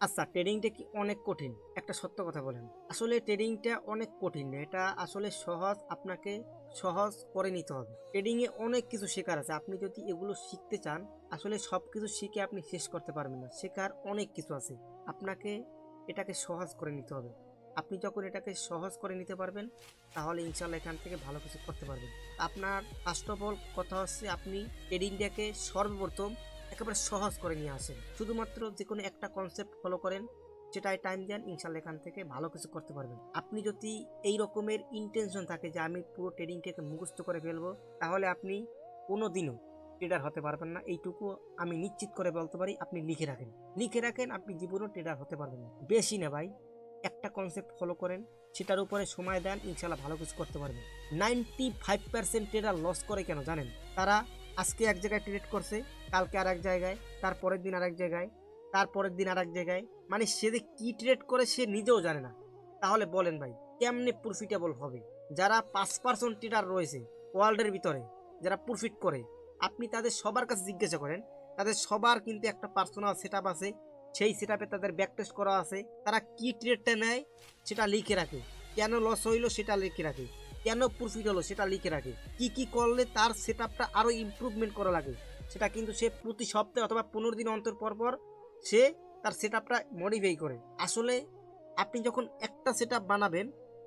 আচ্ছা ট্রেডিংটা কি অনেক কঠিন? একটা সত্য কথা বলেন। আসলে ট্রেডিংটা অনেক কঠিন। এটা আসলে সহজ, আপনাকে সহজ করে নিতে হবে। ট্রেডিং এ অনেক কিছু শেখার আছে। আপনি যদি এগুলো শিখতে চান, আসলে সব কিছু শিখে আপনি শেষ করতে পারবেন না। শেখার অনেক কিছু আছে। আপনাকে এটাকে সহজ করে নিতে হবে। আপনি যখন এটাকে সহজ করে নিতে পারবেন, তাহলে ইনশাল্লাহ এখান থেকে ভালো কিছু করতে পারবেন। আপনার ফার্স্ট অফ অল কথা হচ্ছে আপনি ট্রেডিংটাকে সর্বপ্রথম একেবারে সহজ করে নিয়ে আসেন। শুধুমাত্র যে কোনো একটা কনসেপ্ট ফলো করেন সেটাই টাইম দেন, ইনশাল্লাহ এখান থেকে ভালো কিছু করতে পারবেন। আপনি যদি এই রকমের ইন্টেনশন থাকে যে আমি পুরো ট্রেডিংটাকে মুখস্থ করে ফেলব, তাহলে আপনি কোনো দিনও ট্রেডার হতে পারবেন না। এইটুকু আমি নিশ্চিত করে বলতে পারি, আপনি লিখে রাখেন। লিখে রাখেন, আপনি জীবনেও ট্রেডার হতে পারবেন বেশি না ভাই, একটা কনসেপ্ট ফলো করেন, সেটার উপরে সময় দেন, ইনশাল্লাহ ভালো কিছু করতে পারবেন। Ninety five percent trader loss করে কেন জানেন? তারা আজকে এক জায়গায় ট্রেড করছে, কালকে আর এক জায়গায় তারপরের দিন আর এক জায়গায় তারপরের দিন আর এক জায়গায়। মানে সে যে কী ট্রেড করে সে নিজেও জানে না। তাহলে বলেন ভাই, কেমনে প্রফিটেবল হবে? যারা পাঁচ পার্সেন্ট ট্রেডার রয়েছে ওয়ার্ল্ডের ভিতরে, যারা প্রফিট করে, আপনি তাদের সবার কাছে জিজ্ঞাসা করেন, তাদের সবার কিন্তু একটা পার্সোনাল সেট আছে, সেই সেট তাদের ব্যাকটেস্ট করা আছে, তারা কি ট্রেডটা নেয় সেটা লিখে রাখে। কেন লস হইল সেটা লিখে রাখে। কেন প্রফিট হলো সেটা লিখে রাখে। কি কি করলে তার সেট আপটা আরও ইমপ্রুভমেন্ট করা লাগে, সেটা কিন্তু সে প্রতি সপ্তাহে অথবা পনেরো দিন অন্তর পর পর সে তার সেট আপটা মডিফাই করে। আসলে আপনি যখন একটা সেট বানাবেন,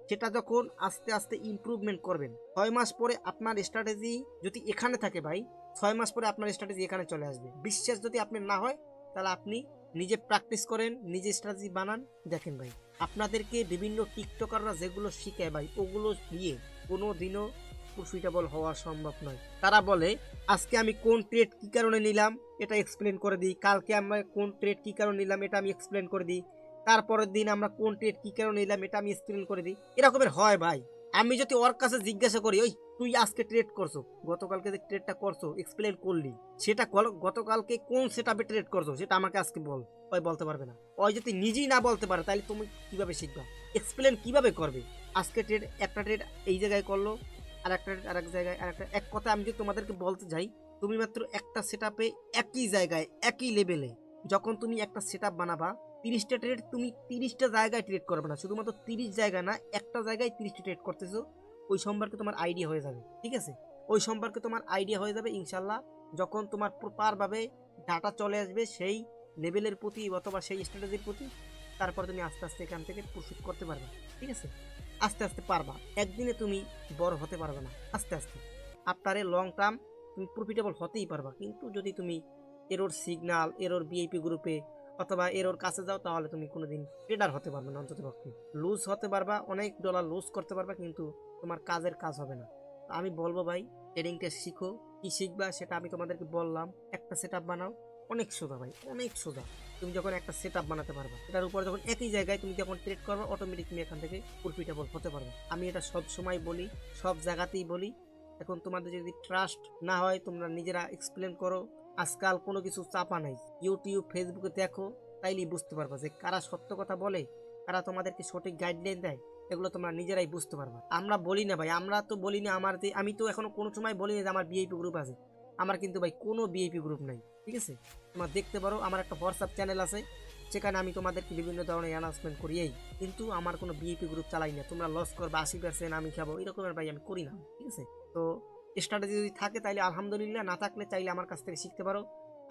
সেটা যখন আস্তে আস্তে ইমপ্রুভমেন্ট করবেন, ছয় মাস পরে আপনার স্ট্র্যাটেজি যদি এখানে থাকে ভাই, ছয় মাস পরে আপনার স্ট্র্যাটেজি এখানে চলে আসবে। বিশ্বাস যদি আপনার না হয় তাহলে আপনি নিজে প্র্যাকটিস করেন, নিজে স্ট্র্যাটেজি বানান। দেখেন ভাই, আপনাদেরকে বিভিন্ন টিকটকাররা যেগুলো শিখায় ভাই, ওগুলো দিয়ে কোনো দিনও প্রফিটেবল হওয়া সম্ভব নয়। তারা বলে, আজকে আমি কোন ট্রেড কি কারণে নিলাম, এটা এক্সপ্লেন করে দিই। কালকে আমরা কোন ট্রেড কি কারণে নিলাম, এটা আমি এক্সপ্লেন করে দিই। তারপরের দিন আমরা কোন ট্রেড কি কারণে নিলাম, এটা আমি এক্সপ্লেন করে দিই। এরকমের হয় ভাই। আমি যদি ওর কাছে জিজ্ঞাসা করি, ওই তুই আজকে ট্রেড করছ, গতকালকে যে ট্রেডটা করছ এক্সপ্লেন করলি, সেটা কল- গতকালকে কোন সেটআপে ট্রেড করছ, সেটা আমাকে আজকে বল, ওই বলতে পারবে না। ওই যদি নিজেই না বলতে পারে, তাহলে তুমি কীভাবে শিখবা? এক্সপ্লেন কীভাবে করবে? আজকে ট্রেড একটা ট্রেড এই জায়গায় করল আর একটা ট্রেড আর এক জায়গায় আর একটা এক কথা আমি যদি তোমাদেরকে বলতে যাই, তুমি মাত্র একটা সেটআপে একই জায়গায়, একই লেভেলে যখন তুমি একটা সেটআপ বানাবা, তিরিশটা ট্রেড তুমি তিরিশটা জায়গায় ট্রেড করবে না। শুধুমাত্র তিরিশ জায়গা না, একটা জায়গায় তিরিশটা ট্রেড করতেছো। ওই সম্পর্কে তোমার আইডিয়া হয়ে যাবে, ঠিক আছে? ওই সম্পর্কে তোমার আইডিয়া হয়ে যাবে, ইনশাল্লাহ, যখন তোমার প্রপারভাবে ডাটা চলে আসবে, সেই লেভেলের প্রতি অথবা সেই স্ট্র্যাটেজির প্রতি, তারপর তুমি আস্তে আস্তে এখান থেকে প্রস্তুত করতে পারবে, ঠিক আছে? আস্তে আস্তে পারবা, একদিনে তুমি বড় হতে পারবে না, আস্তে আস্তে। আপনারে লং টার্ম তুমি প্রফিটেবল হতেই পারবা, কিন্তু যদি তুমি এরোর সিগনাল এরোর বিআইপি গ্রুপে অথবা এরোর কাছে যাও, তাহলে তুমি কোনোদিন ট্রেডার হতে পারবে না, অন্তত পক্ষে। লুজ হতে পারবা, অনেক ডলার লুজ করতে পারবা, কিন্তু তোমার কাজের কাজ হবে না। আমি বলব ভাই ট্রেডিংটা শিখো। কি শিখবা সেটা আমি তোমাদেরকে বললাম। একটা সেট বানাও, অনেক সোজা ভাই, অনেক সোজা। তুমি যখন একটা সেট বানাতে পারবা, এটার উপর যখন একই জায়গায় তুমি যখন ট্রেড করবা অটোমেটিক তুমি এখান থেকে প্রফিটেবল হতে পারবে। আমি এটা সব সময় বলি, সব জায়গাতেই বলি। এখন তোমাদের যদি ট্রাস্ট না হয়, তোমরা নিজেরা এক্সপ্লেন করো। আজকাল কোনো কিছু চাপা নাই। ইউটিউব ফেসবুকে দেখো, তাইলেই বুঝতে পারবা যে কারা সত্য কথা বলে, কারা তোমাদেরকে সঠিক গাইডলাইন দেয়, এগুলো তোমরা নিজেরাই বুঝতে পারবা। আমরা বলি না ভাই, আমরা তো বলি না আমার যে, আমি তো এখনও কোনো সময় বলি না যে আমার বিআইপি গ্রুপ আছে। আমার কিন্তু ভাই কোনো বিআইপি গ্রুপ নাই, ঠিক আছে? তোমরা দেখতে পারো, আমার একটা হোয়াটসঅ্যাপ চ্যানেল আছে সেখানে আমি তোমাদেরকে বিভিন্ন ধরনের অ্যানাউন্সমেন্ট করি এই কিন্তু আমার কোনো বিএপি গ্রুপ চালাই না। তোমরা লস করবে, আশি পার্সেন্ট আমি খাব, এরকমের ভাই আমি করি না, ঠিক আছে? তো স্ট্র্যাটেজি যদি থাকে তাহলে আলহামদুলিল্লাহ, না থাকলে চাইলে আমার কাছ থেকে শিখতে পারো।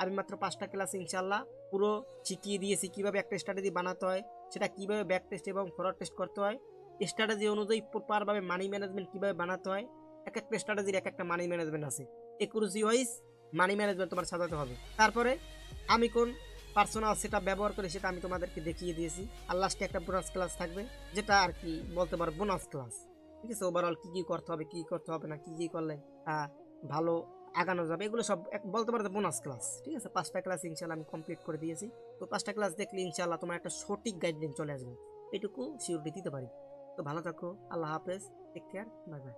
আমি মাত্র পাঁচটা ক্লাস ইনশাল্লাহ পুরো শিখিয়ে দিয়েছি কীভাবে একটা স্ট্র্যাটেজি বানাতে হয়, সেটা কীভাবে ব্যাক টেস্ট এবং ফরওয়ার্ড টেস্ট করতে হয়। স্ট্র্যাটেজি অনুযায়ী প্রপারভাবে মানি ম্যানেজমেন্ট কীভাবে বানাতে হয়, এক একটা স্ট্র্যাটেজির এক একটা মানি ম্যানেজমেন্ট আছে। একুরেসি ওয়াইজ মানি ম্যানেজমেন্ট তোমার সাজাতে হবে। তারপরে আমি কোন পার্সোনাল সেটা ব্যবহার করে সেটা আমি তোমাদেরকে দেখিয়ে দিয়েছি। আর লাস্টে একটা বোনাস ক্লাস থাকবে, যেটা আর কি বলতে পারো বোনাস ক্লাস ঠিক আছে ওভারঅল কী কী করতে হবে, কী করতে হবে না, কী কী করলে ভালো আগানো যাবে, এগুলো সব এক- বলতে পারো বোনাস ক্লাস ঠিক আছে? পাঁচটা ক্লাস ইনশাল্লাহ আমি কমপ্লিট করে দিয়েছি। তো পাঁচটা ক্লাস দেখলে ইনশাল্লাহ তোমার একটা সঠিক গাইডলাইন চলে আসবে। এটুকু সিউরিটি দিতে পারি। তো ভালো থাকো, আল্লাহ হাফেজ টেক কেয়ার বাই বাই